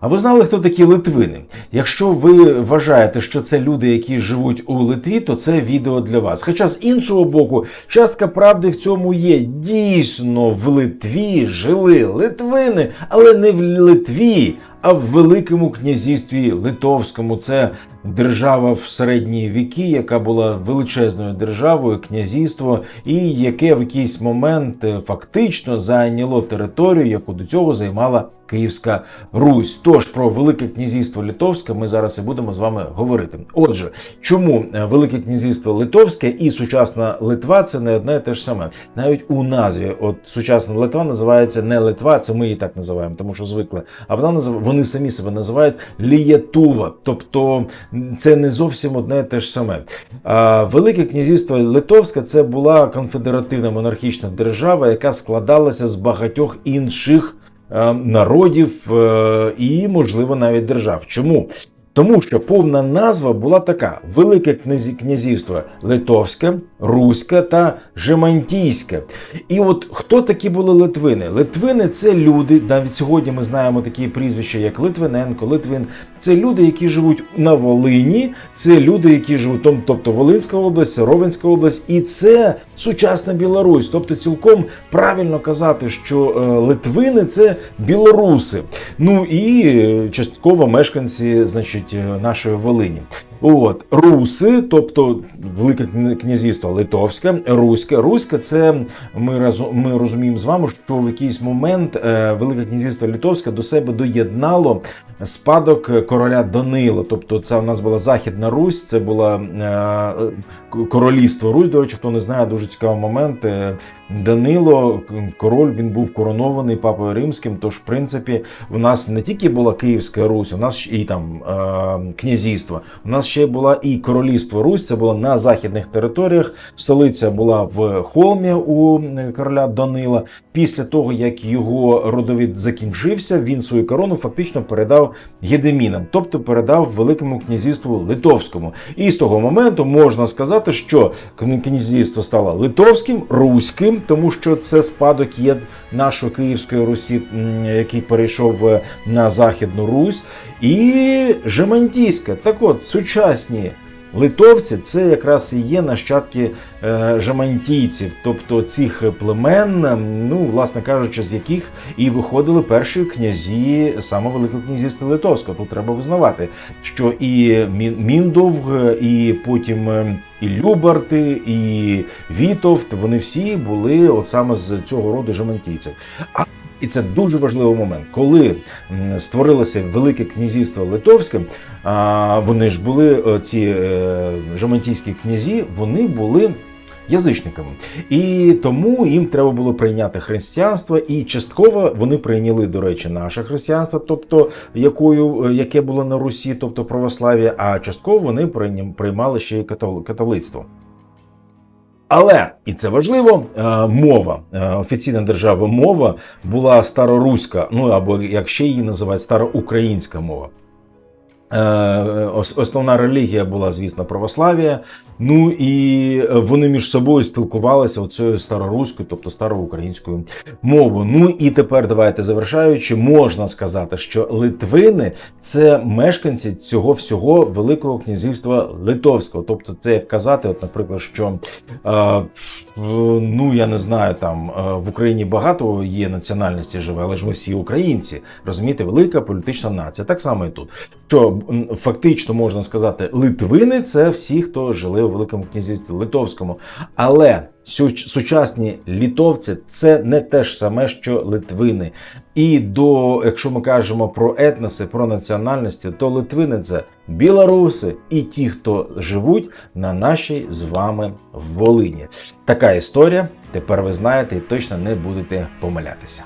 А ви знали, хто такі Литвини? Якщо ви вважаєте, що це люди, які живуть у Литві, то це відео для вас. Хоча з іншого боку, частка правди в цьому є. Дійсно, в Литві жили Литвини, але не в Литві, а в Великому князівстві Литовському. Це держава в середні віки, яка була величезною державою, князівство, і яке в якийсь момент е, фактично зайняло територію, яку до цього займала Київська Русь. Тож про Велике князівство Литовське ми зараз і будемо з вами говорити. Отже, чому е, Велике князівство Литовське і сучасна Литва це не одне і те ж саме. Навіть у назві, от сучасна Литва називається не Литва, це ми її так називаємо, тому що звикли. А вона назив... вони самі себе називають Лієтува. Тобто це не зовсім одне і те ж саме. Велике князівство Литовське це була конфедеративна монархічна держава, яка складалася з багатьох інших е, народів е, і, можливо, навіть держав. Чому? Тому що повна назва була така: Велике князівство Литовське, Руське та Жемантійське. І от хто такі були Литвини? Литвини це люди, навіть сьогодні ми знаємо такі прізвища, як Литвиненко, Литвин. Це люди, які живуть на Волині, це люди, які живуть, тобто Волинська область, Ровенська область, і це сучасна Білорусь. Тобто, цілком правильно казати, що е, Литвини це білоруси. Ну і е, частково мешканці, значить, е, нашої Волині. От руси, тобто Велике князівство Литовське, Руське. Руське це ми разу- ми розуміємо з вами, що в якийсь момент е, Велике князівство Литовське до себе доєднало спадок короля Данила. Тобто, це у нас була Західна Русь, це була е, королівство Русь. До речі, хто не знає, дуже цікавий момент. Е, Данило, король, він був коронований папою римським. Тож, в принципі, у нас не тільки була Київська Русь, у нас і там князівство. У нас ще була і королівство Русь. Це було на західних територіях. Столиця була в Холмі у е, короля Данила. Після того, як його родовід закінчився, він свою корону фактично передав Єдемінам, тобто передав Великому князівству Литовському. І з того моменту можна сказати, що князівство стало литовським, руським, тому що це спадок є нашої Київської Русі, який перейшов е, на Західну Русь, і Жемантійське. Так от, сучасні литовці це якраз і є нащадки е, жемантійців, тобто цих племен, ну, власне кажучи, з яких і виходили перші князі саме Великого князівства Литовського. Тут треба визнавати, що і Міндовг, і потім. е, І Любарти, і Вітовт, вони всі були от саме з цього роду жемантійців. І це дуже важливий момент, коли створилося Велике князівство Литовське. Вони ж були е, ці е, жемантійські князі, вони були. Язичниками, і тому їм треба було прийняти християнство, і частково вони прийняли, до речі, наше християнство, тобто якою е, яке було на Русі, тобто православ'я, а частково вони приймали ще й катол- католицтво. Але і це важливо, е, мова, е, офіційна держава мова була староруська, ну або як ще її називають староукраїнська мова. Е, ос- Основна релігія була, звісно, православ'я. Ну і вони між собою спілкувалися оцею староруською, тобто староукраїнською мовою. Ну і тепер давайте завершаючи, можна сказати, що Литвини це мешканці цього всього Великого князівства Литовського. Тобто, це як казати, от, наприклад, що е, е, ну я не знаю, там е, в Україні багато є національності живе, але ж ми всі українці. Розумієте, велика політична нація. Так само і тут. Що фактично можна сказати, Литвини це всі, хто жили у Великому князівстві Литовському. Але сучасні літовці це не те ж саме, що Литвини. І до, якщо ми кажемо про етноси, про національності, то Литвини це білоруси і ті, хто живуть на нашій з вами Волині. Така історія. Тепер ви знаєте і точно не будете помилятися.